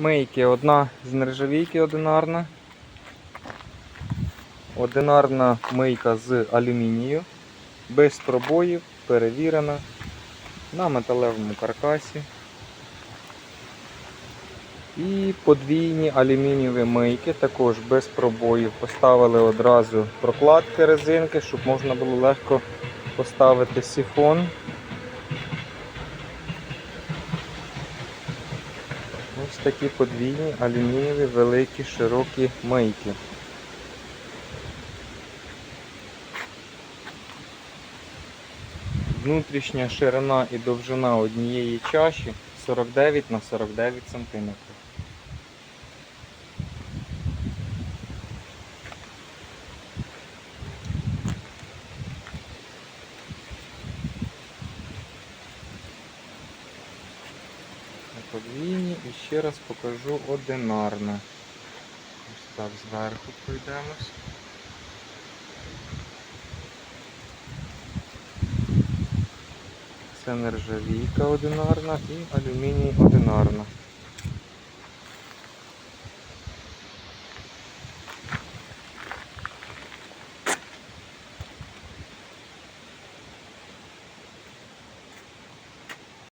Мийки одна з нержавійки одинарна. Одинарна мийка з алюмінію. Без пробоїв, перевірена. На металевому каркасі. І подвійні алюмінієві мийки, також без пробоїв. Поставили одразу прокладки резинки, щоб можна було легко поставити сифон. Ось такі подвійні алюмінієві великі широкі мийки. Внутрішня ширина і довжина однієї чаші 49 на 49 см. Подвійні і ще раз покажу одинарно. Ось так зверху пройдемось. Це нержавійка одинарна і алюміній одинарна.